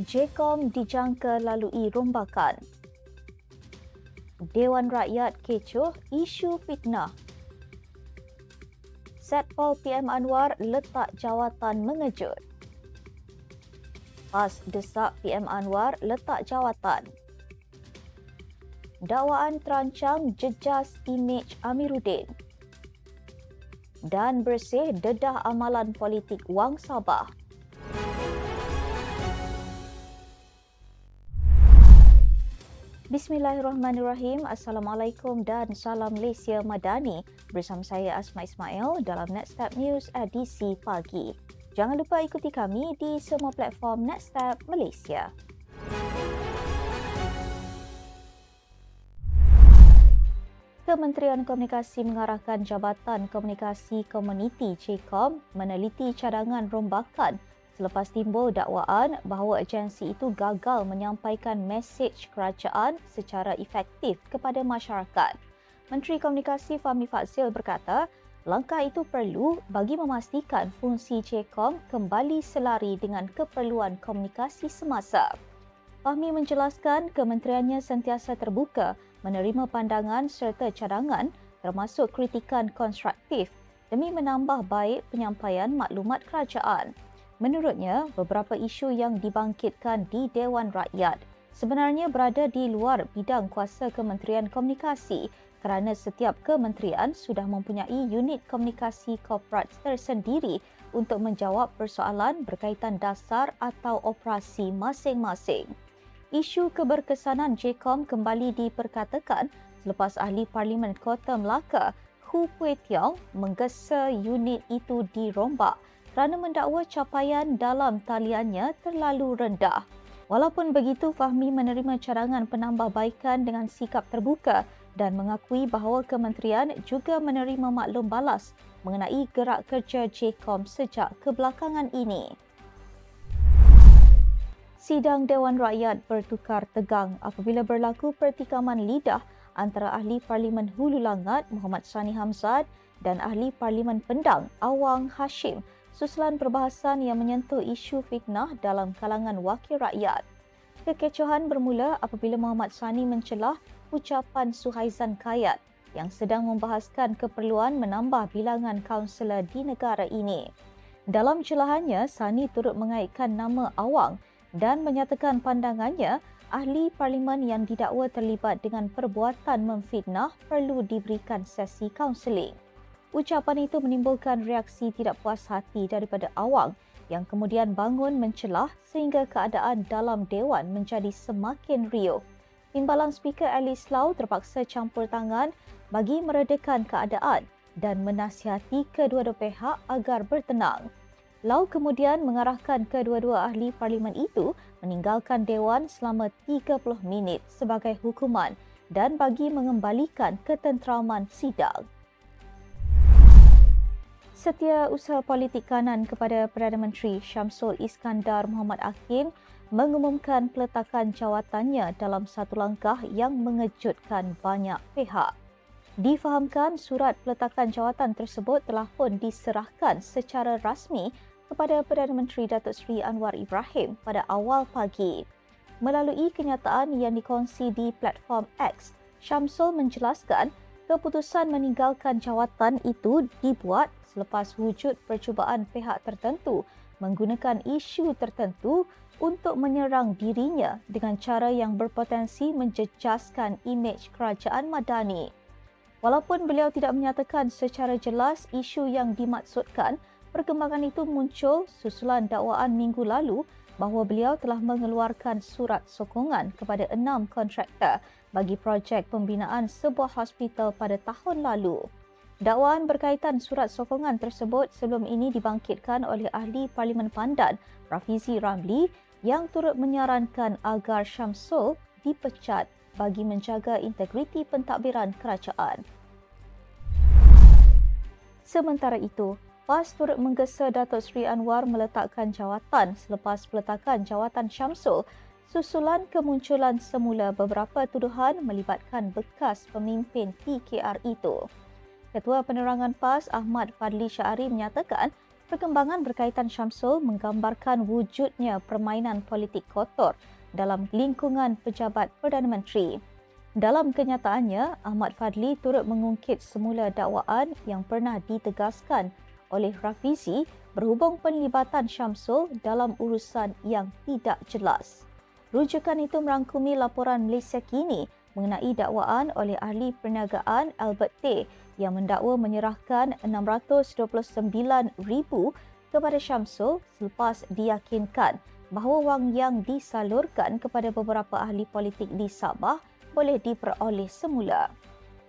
JKOM dijangka lalui rombakan. Dewan Rakyat kecoh isu fitnah. Setpol PM Anwar letak jawatan mengejut. PAS desak PM Anwar letak jawatan. Dakwaan terancam jejas imej Amiruddin. Dan bersih dedah amalan politik Wang Sabah. Bismillahirrahmanirrahim. Assalamualaikum dan salam Malaysia Madani. Bersama saya Asma Ismail dalam Nextstep News edisi pagi. Jangan lupa ikuti kami di semua platform Nextstep Malaysia. Kementerian Komunikasi mengarahkan Jabatan Komunikasi Komuniti JKOM meneliti cadangan rombakan selepas timbul dakwaan bahawa agensi itu gagal menyampaikan mesej kerajaan secara efektif kepada masyarakat. Menteri Komunikasi Fahmi Fadzil berkata, langkah itu perlu bagi memastikan fungsi CECOM kembali selari dengan keperluan komunikasi semasa. Fahmi menjelaskan kementeriannya sentiasa terbuka menerima pandangan serta cadangan termasuk kritikan konstruktif demi menambah baik penyampaian maklumat kerajaan. Menurutnya, beberapa isu yang dibangkitkan di Dewan Rakyat sebenarnya berada di luar bidang kuasa Kementerian Komunikasi kerana setiap kementerian sudah mempunyai unit komunikasi korporat tersendiri untuk menjawab persoalan berkaitan dasar atau operasi masing-masing. Isu keberkesanan JKOM kembali diperkatakan selepas ahli Parlimen Kota Melaka, Hu Pui Tiong, menggesa unit itu dirombak kerana mendakwa capaian dalam taliannya terlalu rendah. Walaupun begitu, Fahmi menerima cadangan penambahbaikan dengan sikap terbuka dan mengakui bahawa kementerian juga menerima maklum balas mengenai gerak kerja JKOM sejak kebelakangan ini. Sidang Dewan Rakyat bertukar tegang apabila berlaku pertikaman lidah antara ahli Parlimen Hulu Langat Muhammad Sani Hamzad dan ahli Parlimen Pendang Awang Hashim susulan perbahasan yang menyentuh isu fitnah dalam kalangan wakil rakyat. Kekecohan bermula apabila Muhammad Sani mencelah ucapan Suhaizan Kayat yang sedang membahaskan keperluan menambah bilangan kaunselor di negara ini. Dalam celahannya, Sani turut mengaitkan nama Awang dan menyatakan pandangannya ahli parlimen yang didakwa terlibat dengan perbuatan memfitnah perlu diberikan sesi kaunseling. Ucapan itu menimbulkan reaksi tidak puas hati daripada awang yang kemudian bangun mencelah sehingga keadaan dalam dewan menjadi semakin riuh. Timbalan Speaker Alice Lau terpaksa campur tangan bagi meredakan keadaan dan menasihati kedua-dua pihak agar bertenang. Lau kemudian mengarahkan kedua-dua ahli parlimen itu meninggalkan dewan selama 30 minit sebagai hukuman dan bagi mengembalikan ketenteraman sidang. Setia usaha politik kanan kepada Perdana Menteri Syamsul Iskandar Muhammad Hakim mengumumkan peletakan jawatannya dalam satu langkah yang mengejutkan banyak pihak. Difahamkan surat peletakan jawatan tersebut telah pun diserahkan secara rasmi kepada Perdana Menteri Datuk Seri Anwar Ibrahim pada awal pagi. Melalui kenyataan yang dikongsi di platform X, Syamsul menjelaskan keputusan meninggalkan jawatan itu dibuat selepas wujud percubaan pihak tertentu menggunakan isu tertentu untuk menyerang dirinya dengan cara yang berpotensi menjejaskan imej kerajaan Madani. Walaupun beliau tidak menyatakan secara jelas isu yang dimaksudkan, perkembangan itu muncul susulan dakwaan minggu lalu bahawa beliau telah mengeluarkan surat sokongan kepada enam kontraktor bagi projek pembinaan sebuah hospital pada tahun lalu. Dakwaan berkaitan surat sokongan tersebut sebelum ini dibangkitkan oleh ahli Parlimen Pandan, Rafizi Ramli, yang turut menyarankan agar Syamsul dipecat bagi menjaga integriti pentadbiran kerajaan. Sementara itu, PAS turut menggesa Datuk Seri Anwar meletakkan jawatan selepas peletakan jawatan Syamsul susulan kemunculan semula beberapa tuduhan melibatkan bekas pemimpin PKR itu. Ketua Penerangan PAS Ahmad Fadli Syari menyatakan Perkembangan berkaitan Syamsul menggambarkan wujudnya permainan politik kotor dalam lingkungan pejabat Perdana Menteri. Dalam kenyataannya, Ahmad Fadli turut mengungkit semula dakwaan yang pernah ditegaskan oleh Rafizi berhubung penlibatan Syamsul dalam urusan yang tidak jelas. Rujukan itu merangkumi laporan Malaysia kini mengenai dakwaan oleh ahli perniagaan Albert Tay yang mendakwa menyerahkan 629,000 kepada Syamsul selepas diyakinkan bahawa wang yang disalurkan kepada beberapa ahli politik di Sabah boleh diperoleh semula.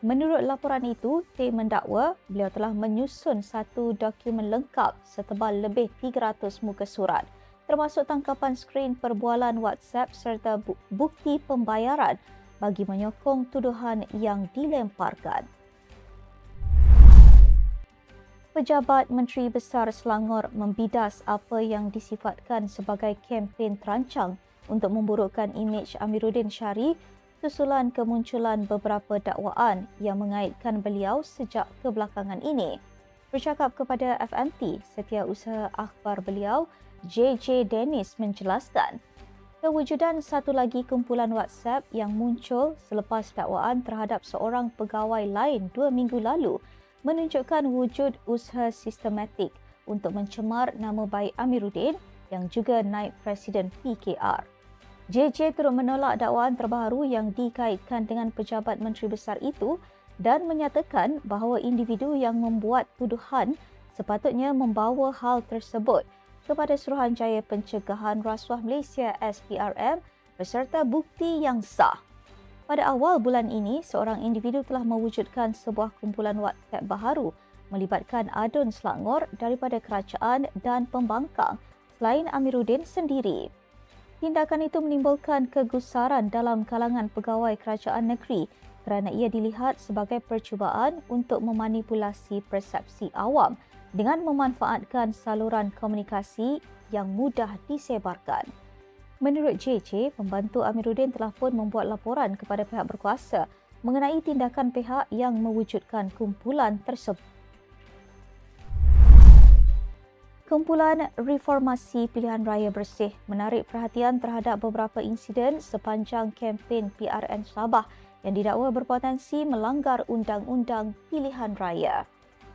Menurut laporan itu, Tay mendakwa beliau telah menyusun satu dokumen lengkap setebal lebih 300 muka surat termasuk tangkapan skrin perbualan WhatsApp serta bukti pembayaran bagi menyokong tuduhan yang dilemparkan. Pejabat Menteri Besar Selangor membidas apa yang disifatkan sebagai kempen terancang untuk memburukkan imej Amiruddin Syari susulan kemunculan beberapa dakwaan yang mengaitkan beliau sejak kebelakangan ini. Bercakap kepada FMT, setiausaha akhbar beliau, JJ Dennis menjelaskan, kewujudan satu lagi kumpulan WhatsApp yang muncul selepas dakwaan terhadap seorang pegawai lain dua minggu lalu menunjukkan wujud usaha sistematik untuk mencemar nama baik Amiruddin yang juga naib Presiden PKR. JJ turut menolak dakwaan terbaru yang dikaitkan dengan pejabat menteri besar itu dan menyatakan bahawa individu yang membuat tuduhan sepatutnya membawa hal tersebut kepada Suruhanjaya Pencegahan Rasuah Malaysia SPRM beserta bukti yang sah. Pada awal bulan ini, seorang individu telah mewujudkan sebuah kumpulan WhatsApp baharu melibatkan adun Selangor daripada kerajaan dan pembangkang selain Amiruddin sendiri. Tindakan itu menimbulkan kegusaran dalam kalangan pegawai kerajaan negeri kerana ia dilihat sebagai percubaan untuk memanipulasi persepsi awam dengan memanfaatkan saluran komunikasi yang mudah disebarkan. Menurut JJ, pembantu Amiruddin telah pun membuat laporan kepada pihak berkuasa mengenai tindakan pihak yang mewujudkan kumpulan tersebut. Kumpulan Reformasi Pilihan Raya Bersih menarik perhatian terhadap beberapa insiden sepanjang kempen PRN Sabah yang didakwa berpotensi melanggar Undang-Undang Pilihan Raya.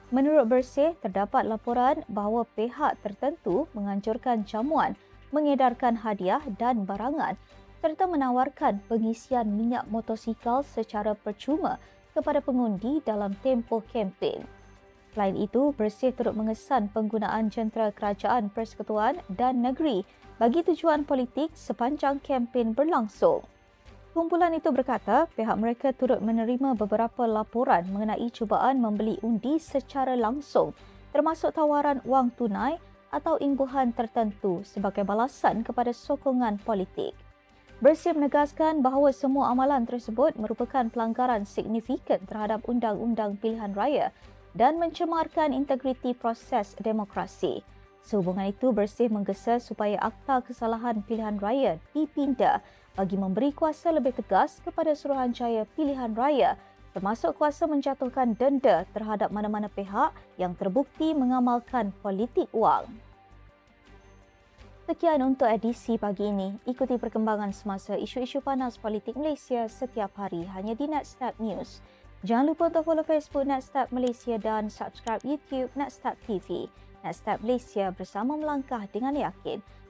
Menurut Bersih, terdapat laporan bahawa pihak tertentu menganjurkan jamuan, mengedarkan hadiah dan barangan serta menawarkan pengisian minyak motosikal secara percuma kepada pengundi dalam tempoh kempen. Selain itu, Bersih turut mengesan penggunaan jentera kerajaan persekutuan dan negeri bagi tujuan politik sepanjang kempen berlangsung. Kumpulan itu berkata pihak mereka turut menerima beberapa laporan mengenai cubaan membeli undi secara langsung termasuk tawaran wang tunai atau imbuhan tertentu sebagai balasan kepada sokongan politik. Bersih menegaskan bahawa semua amalan tersebut merupakan pelanggaran signifikan terhadap Undang-Undang Pilihan Raya dan mencemarkan integriti proses demokrasi. Sehubungan itu bersih menggesa supaya akta kesalahan pilihan raya dipinda bagi memberi kuasa lebih tegas kepada Suruhanjaya Pilihan Raya termasuk kuasa menjatuhkan denda terhadap mana-mana pihak yang terbukti mengamalkan politik wang. Sekian untuk edisi pagi ini. Ikuti perkembangan semasa isu-isu panas politik Malaysia setiap hari hanya di Netstep News. Jangan lupa untuk follow Facebook Netstart Malaysia dan subscribe YouTube Netstart TV. Netstart Malaysia bersama melangkah dengan yakin.